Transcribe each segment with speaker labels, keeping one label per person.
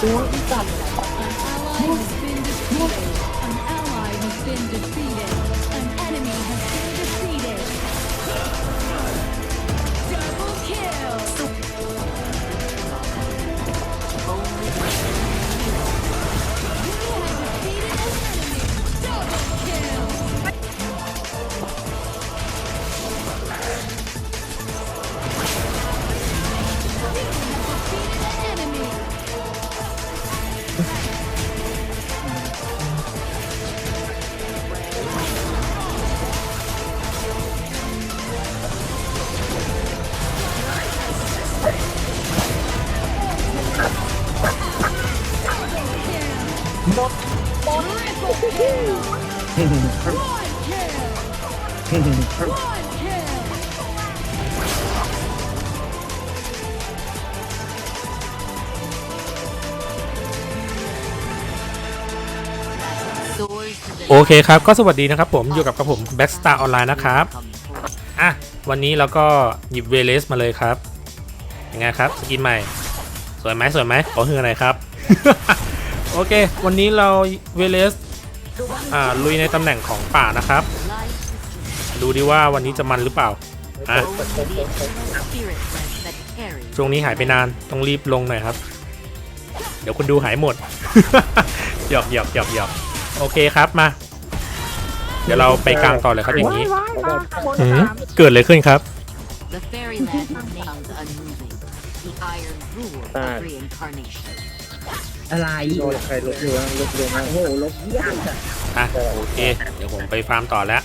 Speaker 1: ตัวที่ตัด An ally has been defeated. An ally has been defeated.
Speaker 2: โอเคครับ ก็สวัสดีนะครับผมอยู่กับกับผม Backstar Online นะครับ อะ วันนี้เราก็หยิบเวเลสมาเลยครับยังไงครับ สกินใหม่ สวยไหมสวยไหมขอเฮือหน่อยครับ โอเค วันนี้เราเวเลสอ่าลุยในตำแหน่งของป่านะครับ ดูดิว่าวันนี้จะมันหรือเปล่าอะช่วงนี้หายไปนานต้องรีบลงหน่อยครับ เดี๋ยวคุณดูหายหมดหยอกหยอกหยอกหยอกโอเคครับมา เดี๋ยวเราไปกลางต่อเลยครับอย่างนี้หืมเกิดอะไรขึ้นครับ
Speaker 3: The fairyland remains unmoving. The iron rule of reincarnation.
Speaker 4: อะไร
Speaker 5: โดนใครลบอยู่วะลบเร็วมาก
Speaker 4: โอ้โหลบยากอะ
Speaker 2: อะโอเค เดี๋ยวผมไปฟาร์มต่อแล้ว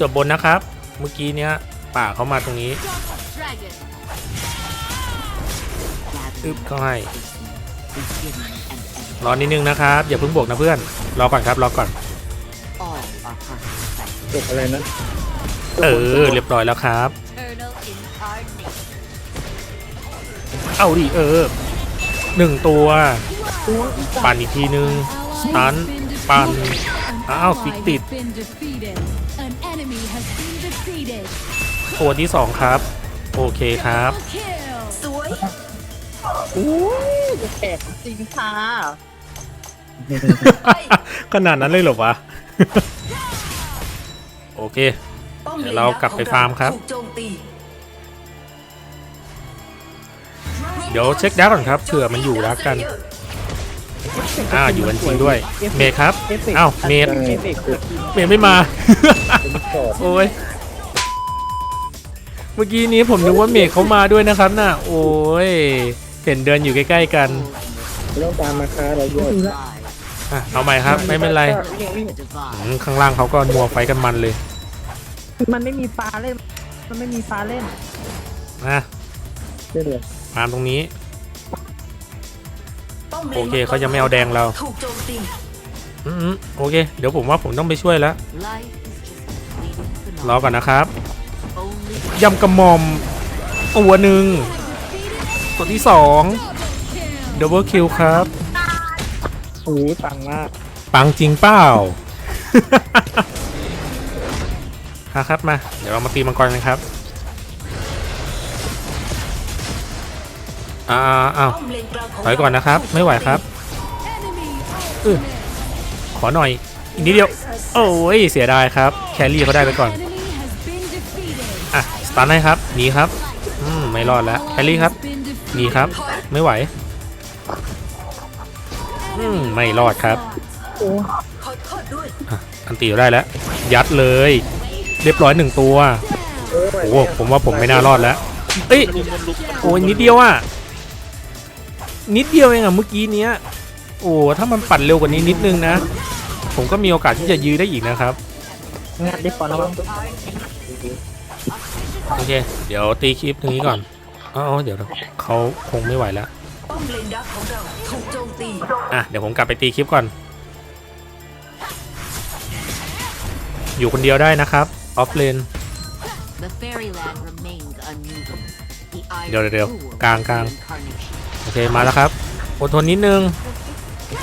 Speaker 2: จบบนนะครับ เมื่อกี้เนี้ยป่าเขามาตรงนี้
Speaker 1: Dragon.
Speaker 2: อึ๊บ
Speaker 3: Gathering
Speaker 2: ก็ให้
Speaker 3: beginning and end.
Speaker 2: รอนิดนึงนะครับ อย่าเพิ่งบวกนะเพื่อน รอก่อนครับ รอก่อน
Speaker 3: All are part of the cycle.
Speaker 5: จบอะไรนะ
Speaker 2: เออ เรียบร้อยแล้วครับ
Speaker 3: Eternal incarnation.
Speaker 2: เอาดิเออหนึ่งตัว ปั่นอีกทีนึงสตันปั่นอ้าวฟิกติด
Speaker 1: been defeated. An enemy has been defeated.
Speaker 2: ตัวที่สองครับ โอเคครับ
Speaker 1: Double kill.
Speaker 3: สวย
Speaker 4: อู้จะแตกจริงค่ะ
Speaker 2: ขนาดนั้นเลยเหรอวะ โอเค เดี๋ยวเรากลับไปฟาร์มครับ
Speaker 3: ถูกโจมตี
Speaker 2: เดี๋ยวเช็คดาวก่อนครับเผื่อมันอยู่รักกัน อ่าอยู่กันจริงด้วย เมย์ครับอ้าวเมย์
Speaker 4: เอฟเฟกต์คือ
Speaker 2: เมย์ไม่มา
Speaker 5: เป็นขอบ
Speaker 2: โอ้ยเมื่อกี้นี้ผมนึกว่าเมย์เขามาด้วยนะครับน่ะโอ้ยเห็นเดินอยู่ใกล้ๆกัน
Speaker 5: เรื่องตามมาค้าเราด้วย
Speaker 3: Live
Speaker 2: อะเอาใหม่ครับ ไม่เป็นไร
Speaker 3: the divine.
Speaker 2: อืมข้างล่างเขาก็นัวไฟกันมันเลย
Speaker 4: มันไม่มีฟ้าเล่น มันไม่มีฟ้าเล่น
Speaker 2: นะ
Speaker 5: ใช่เลย
Speaker 2: ตามตรงนี้ โอเคเขายังไม่เอาแดงเรา
Speaker 3: ถูกโจมตี
Speaker 2: อืมๆโอเค เดี๋ยวผมว่าผมต้องไปช่วยแล้ว
Speaker 3: Life is just a fleeting
Speaker 2: รอ
Speaker 3: phenomenon.
Speaker 2: ก่อนนะครับ
Speaker 3: Only
Speaker 2: ยำกระหม่อมตัวหนึ่งตัวที่สองดับเบิลคิวครับ
Speaker 5: โอ้ยปังมาก
Speaker 2: ปังจริงเปล่าฮะครับมา เดี๋ยวเรามาตีมังกรกันครับ อ่าอ้าวถอยก่อนนะครับ ไม่ไหวครับ
Speaker 1: Enemy
Speaker 2: ขอหน่อย อีกนิดเดียว โอ้ย เสียดายครับ แครี่เขาได้ไปก่อน อะ สตันให้ครับ หนีครับ อืม ไม่รอดแล้ว แครี่ครับ หนีครับ ไม่ไหว อืม ไม่รอดครับอันตีได้แล้ว ยัดเลย เรียบร้อยหนึ่งตัว โอ้ผมว่าผมไม่น่ารอดแล้ว เอ้ย โอ้ยนิดเดียวอะ นิดเดียวเองอะเมื่อกี้เนี้ย โอ้ถ้ามันปัดเร็วกว่านี้นิดนึงนะ ผมก็มีโอกาสที่จะยื้อได้อีกนะครับ
Speaker 4: งัดได้ก่อนระวัง
Speaker 2: โอเค เดี๋ยวตีคลิปตรงนี้ก่อนอ๋อเดี๋ยวเขาคงไม่ไหวแล้ว
Speaker 3: ป้อมเลนดักของเราถูกโจมตี
Speaker 2: อะ เดี๋ยวผมกลับไปตีคลิปก่อน อยู่คนเดียวได้นะครับ ออฟเลน
Speaker 3: The fairyland remains unmoving. The iron
Speaker 2: เดี๋ยวเดี๋ยว
Speaker 3: rule
Speaker 2: กลาง
Speaker 3: of
Speaker 2: กลาง
Speaker 3: reincarnation.
Speaker 2: โอ เคมาแล้วครับอดทนนิดนึง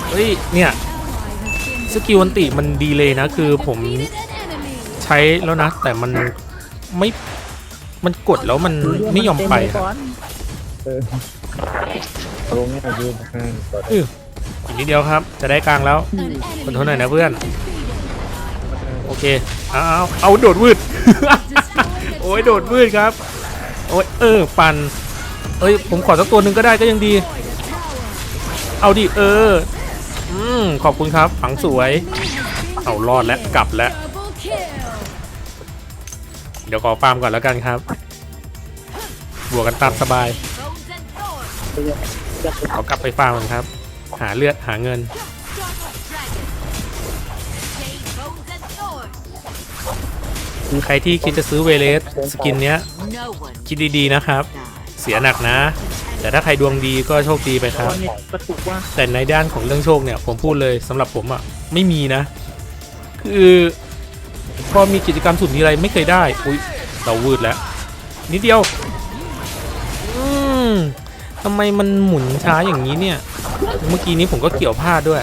Speaker 2: เฮ้ยเนี่ยสกิลอันติมันดีเลยนะคือผม
Speaker 1: Defeated an enemy.
Speaker 2: ใช้แล้วนะ แต่มันไม่มันกดแล้วมันไม่ยอมไป
Speaker 4: เต็
Speaker 2: ครับ
Speaker 4: ก่อน
Speaker 5: เออเอาลงเนี่ยยืนข้างก่อน
Speaker 2: อืออีกนิดเดียวครับ จะได้กลางแล้ว
Speaker 1: An enemy
Speaker 2: ขอโทษหน่อยนะเพื่อน
Speaker 1: defeated.
Speaker 2: โอเคเอาเอาเอาโดดวืด
Speaker 1: Destroyed a
Speaker 2: โอ้ยโดดวืดครับโอ้ยเออปัน เอ้ยผมขอสักตัวหนึ่งก็ได้ก็ยังดี เอาดิเออ อืมขอบคุณครับ ฝังสวย เอารอดแล้วกลับแล้ว เดี๋ยวขอฟาร์มก่อนแล้วกันครับ บวกกันตามสบายเอากลับไปฟาร์มก่อนครับ หาเลือดหาเงิน ใครที่คิดจะซื้อเวเลสสกินเนี้ย คิดดีๆนะครับ เสียหนักนะ แต่ถ้าใครดวงดีก็โชคดีไปครั
Speaker 4: บ กระตุกว่า
Speaker 2: แต่ในด้านของเรื่องโชคเนี่ยผมพูดเลยสำหรับผมอะ่ะไม่มีนะ คือพอมีกิจกรรมสุดนี้อะไรไม่เคยได้อุ้ยเราวืดแล้ว นิดเดียว อืมทำไมมันหมุนช้าอย่างนี้เนี่ย เมื่อกี้นี้ผมก็เกี่ยวพลาดด้วย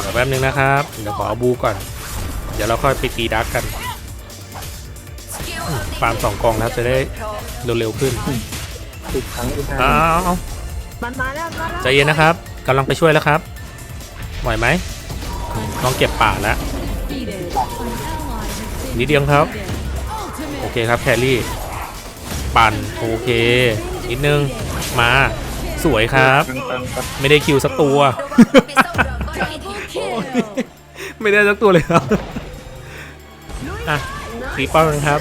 Speaker 2: เดี๋ยวแป๊บนึงนะครับ เดี๋ยวขอเอาบูก่อน เดี๋ยวเราค่อยไปตีดักกัน ฟาร์มสองกองแล้วจะได้เร็วๆขึ้น
Speaker 5: ติดครั้งที่ห้า
Speaker 2: เอาเอาเอา
Speaker 4: มันมาแล้วมาแล้ว
Speaker 2: ใจเย็นนะครับกำลังไปช่วยแล้วครับไหวไหมน้องเก็บป่าแล้ว
Speaker 1: Defeated. An ally has been
Speaker 2: นิดเดียวครับ
Speaker 1: defeated.
Speaker 2: โอ
Speaker 1: Ultimate
Speaker 2: เคครับแครี่ ปั่นโอเค นิดนึง มา สวยครับ
Speaker 5: ปังปังปัง
Speaker 2: ไม่ได้คิวสักตัว
Speaker 1: double kill.
Speaker 2: ไม่ได้สักตัวเลยครับ อะตีเป้ากันครับ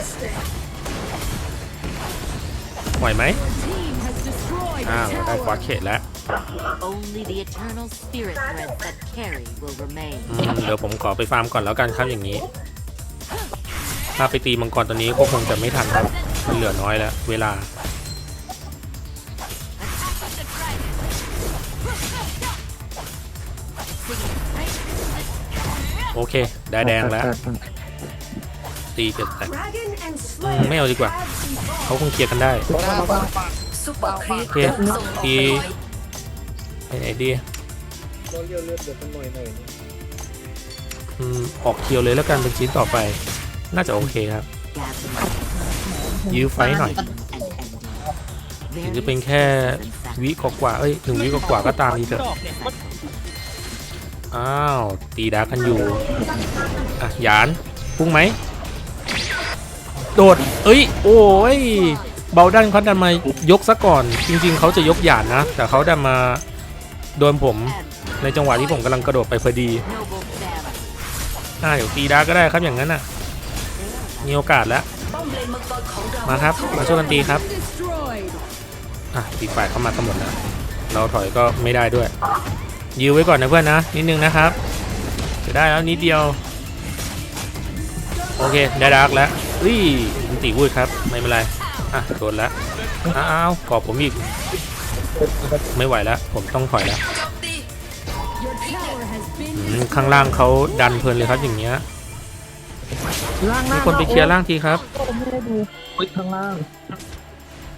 Speaker 2: ไหวไหม
Speaker 1: Team has destroyed
Speaker 2: อ้าว
Speaker 1: a
Speaker 2: ได้
Speaker 1: tower.
Speaker 2: ฟอสเขตแล้ว
Speaker 3: Only the eternal spirit threads that carry will remain.
Speaker 2: อืมเดี๋ยวผมขอไปฟาร์มก่อนแล้วกันครับอย่างนี้ ถ้าไปตีมังกรตัวนี้ก็คงจะไม่ทันครับมันเหลือน้อยแล้ว เวลา โอเค ได้แดงแล้วตี เจ็ดแตกอืมไม่เอาดีกว่า เขาคงเคลียร์กันได้โอเคตีไปไหนดี
Speaker 5: เราเลือดเลือดเดือดกันหน่อยหน่อยนี่
Speaker 2: อืมออกเคียวเลยแล้วกันเป็นชิ้นต่อไป น่าจะโอเคครับ
Speaker 3: Gathering
Speaker 2: ยื้อไฟท์หน่อย
Speaker 3: and ending.
Speaker 2: ถึงจะเป็นแค่วิกว่าๆเอ้ยหนึ่งวิกว่าๆก็ตามดีเถอะอ้าว ตีดากันอยู่ อะ หยาน พุ่งไหม โดด เอ้ย โอ้ย เบาดันเขาดันมายกซะก่อน จริง ๆ เขาจะยกหยานนะ แต่เขาดันมาโดนผมในจังหวะที่ผมกำลังกระโดดไปพอดีอ่าเดี๋ยวตีดาก็ได้ครับอย่างนั้นน่ะ มีโอกาสแล้ว มาครับ มาช่วยกันตีครับ อะตีฝ่ายเข้ามาทั้งหมดแล้วเราถอยก็ไม่ได้ด้วย ยื้อไว้ก่อนนะเพื่อนนะ นิดนึงนะครับ จะได้แล้วนิดเดียว โอเค ได้ดาร์กแล้ว อุ้ยมันตีวูดครับ ไม่เป็นไร อะโดนแล้วอ้าวกอบผมอีก ไม่ไหวแล้ว ผมต้องถอยแล้ว
Speaker 1: Your tower has
Speaker 2: อื
Speaker 1: been
Speaker 2: มข้างล่างเขาดันเพลินเลยครับอย่างเงี้ย
Speaker 4: ล่าง
Speaker 2: มีคนไปเคลียร์ล่างทีครับ
Speaker 4: โอ้ไม่ได้ดู
Speaker 5: อุ้ยข้างล่าง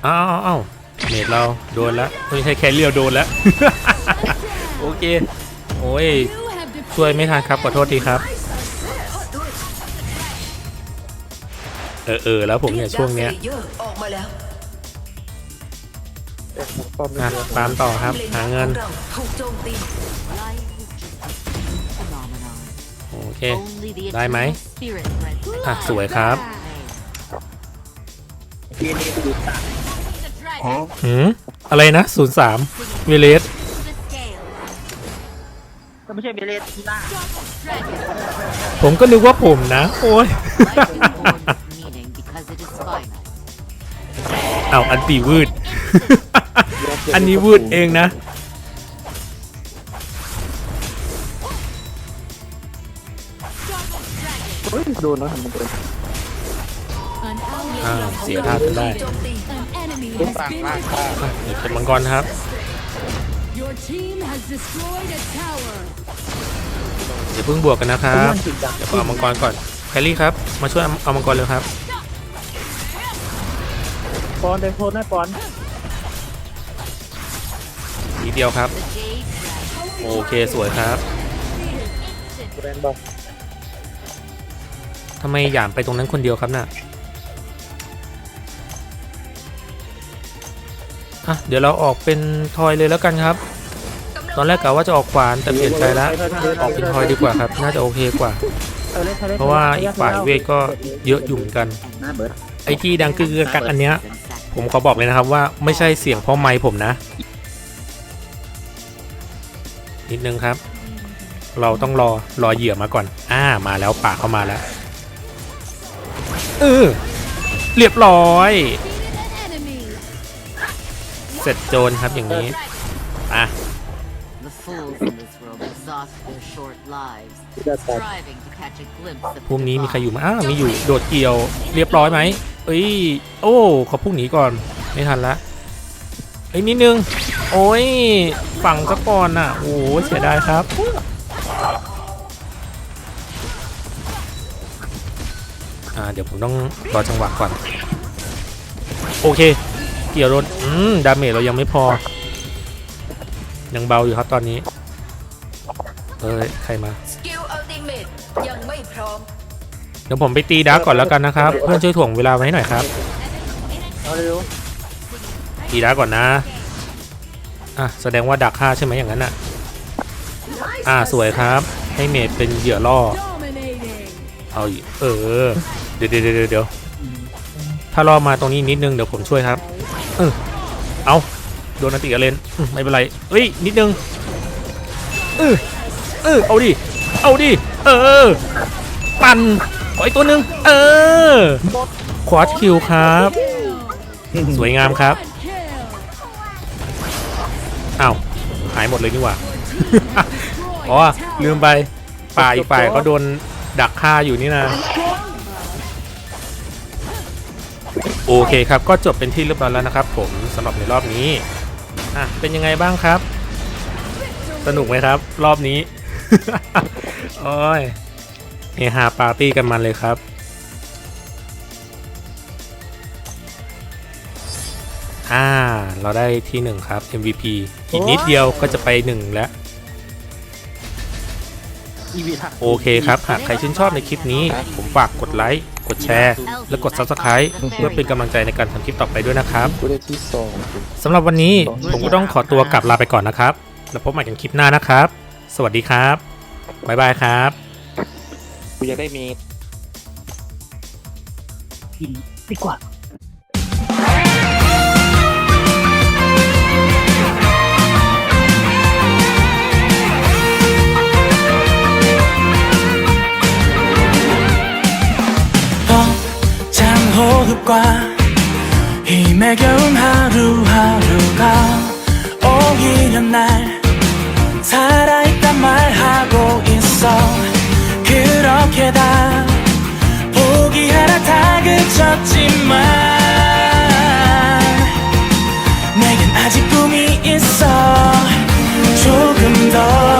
Speaker 2: อ้าวอ้าวอ้าวเมดเราโดนแล้วไม่ใช่แค่เลียวโดนแล้ว โอเค โอ้ย
Speaker 1: you have defeated
Speaker 2: ช่วยไม่ทันครับขอโทษทีครับ เออเออแล้วผมเนี่ยช่วงเนี้ย
Speaker 5: แต่ผมป้อมไม่
Speaker 2: อะ
Speaker 5: เจอ
Speaker 2: ตามต่อครับ หาเงิน
Speaker 3: Life is just a phenomenon.
Speaker 2: โอเค
Speaker 3: Only the
Speaker 2: ได้ไหม
Speaker 3: eternal spirit threads that
Speaker 2: อะสวยครับ
Speaker 3: remain.
Speaker 5: ทีนี้ดูตา
Speaker 2: หืมอะไรนะศูนย์สามเวเลส
Speaker 3: The scale.
Speaker 4: ก็ไม่ใช่เบเลสที่ล่าง
Speaker 2: ผมก็นึกว่าผมนะ โอ้ย เอาอันตีวืด อันนี้วืดเองนะ
Speaker 5: เฮ้ยโดนแล้วทำไมโดน
Speaker 1: an
Speaker 2: อ่า
Speaker 1: ally.
Speaker 2: เสียท่าจนได้
Speaker 1: An enemy
Speaker 5: ลูก
Speaker 1: has
Speaker 5: ต่าง
Speaker 1: been
Speaker 5: ล่าง
Speaker 1: defeated.
Speaker 5: ค่ะ
Speaker 2: อะเดี๋ยวเป็นมังกรครับ
Speaker 1: Your team has destroyed a tower.
Speaker 2: เดี๋ยวเพิ่งบวกกันนะครับ เดี๋ยวเอามังกรก่อนแคลรี่ครับ มาช่วยเอามังกรเลยครับ
Speaker 4: ปอนเดินโทนให้ปอน
Speaker 2: ทีเดียวครับ
Speaker 3: The jade dragon.
Speaker 2: โอเคสวยครับ
Speaker 5: แบรนด์บอก
Speaker 2: ทำไมหยามไปตรงนั้นคนเดียวครับน่ะอะเดี๋ยวเราออกเป็นทอยเลยแล้วกันครับ ตอนแรกกะว่าจะออกขวานแต่เปลี่ยนใจแล้วออกเป็นทอยดีกว่าครับ น่าจะโอเคกว่า
Speaker 4: เออล่นล่น
Speaker 2: เพราะว่าอีกฝ่ายเวทก็เยอะอยู่เหมือนกัน
Speaker 5: หน้าเบิร์ด
Speaker 2: ไอที่ดังกึกกักอันเนี้ย ผมขอบอกเลยนะครับว่าไม่ใช่เสียงเพ่อไม้ผมนะ นิดนึงครับ เราต้องรอรอเหยื่อมาก่อน อ่ามาแล้วป่าเข้ามาแล้วเออเรียบร้อย
Speaker 1: Defeated an enemy.
Speaker 2: เสร็จโจรครับอย่างนี้อะ
Speaker 3: The fools in this world exhaust their short lives,
Speaker 5: จะตัด
Speaker 3: striving to catch a glimpse of
Speaker 2: พรุ่ง
Speaker 3: the
Speaker 2: นี้มีใครอยู่
Speaker 3: divine.
Speaker 2: ไหมอ้าวมีอยู่โดดเกี่ยว เรียบร้อยไหม เอ้ย โอ้ขอพุ่งหนีก่อน ไม่ทันละเอ้ยนิดนึง โอ้ย ฝั่งซะก่อนอะ โอ้โหเสียดายครับ อ่า เดี๋ยวผมต้องรอจังหวะก่อน โอเค เกี่ยวโดน อืม ดาเมจเรายังไม่พอ ยังเบาอยู่ครับตอนนี้ เอ้ย ใครมา
Speaker 3: สกิลอัลติเมทยังไม่พร้อม
Speaker 2: เดี๋ยวผมไปตีดาร์กก่อนแล้วกันนะครับ เพื่อนช่วยถ่วงเวลาไว้ให้หน่อยครับ
Speaker 5: เอาเร็ว
Speaker 2: ตีดาร์กก่อนนะ อะแสดงว่าดักฆ่าใช่ไหมอย่างนั้นอะ อ่าสวยครับ ให้เมดเป็นเหยื่อล่อ
Speaker 1: Dominating.
Speaker 2: เอาอีกเออ เดี๋ยวเดี๋ยวเดี๋ยวเดี๋ยวถ้ารอมาตรงนี้นิดนึงเดี๋ยวผมช่วยครับ เออ เอาโดนอันติกระเลนอืมไม่เป็นไรเอ้ยนิดนึง เออเออเอาดิ เอาดิ เออ ปั่น ขออีกตัวหนึ่งเออควอตคิวครับ สวยงามครับ
Speaker 1: Kill.
Speaker 2: อ้าวหายหมดเลยนี่หว่าอ๋อลืมไปป่าอีกฝ่ายเขาโดนดักฆ่าอยู่นี่นะ โอเคครับ ก็จบเป็นที่เรียบร้อยแล้วนะครับ ผมสำหรับในรอบนี้อะเป็นยังไงบ้างครับ สนุกไหมครับ รอบนี้ โอ้ย เฮฮาปาร์ตี้กันมันเลยครับ อ่า เราได้ที่หนึ่งครับ MVP อีกนิดเดียวก็จะไปหนึ่งแล้ว โอเคครับ หากใครชื่นชอบในคลิปนี้ ผมฝากกดไลค์ กดแชร์ และกด Subscribe เพื่อเป็นกำลังใจในการทำคลิปต่อไปด้วยนะครับ
Speaker 5: สอง
Speaker 2: สำหรับวันนี้ผมก็ต้องขอตัวกลับลาไปก่อนนะครับ แล้วพบใหม่กันคลิปหน้านะครับ สวัสดีครับ บ๊ายบายครับ
Speaker 5: กูอยากได้เมด
Speaker 4: ดีกว่า
Speaker 6: 벅찬 호흡과 힘에 겨운 하루하루가 오히려 날 살아있단 말하고 있어 어떻게다. 포기하라 다 그쳤지만 내겐 아직 꿈이 있어. 조금 더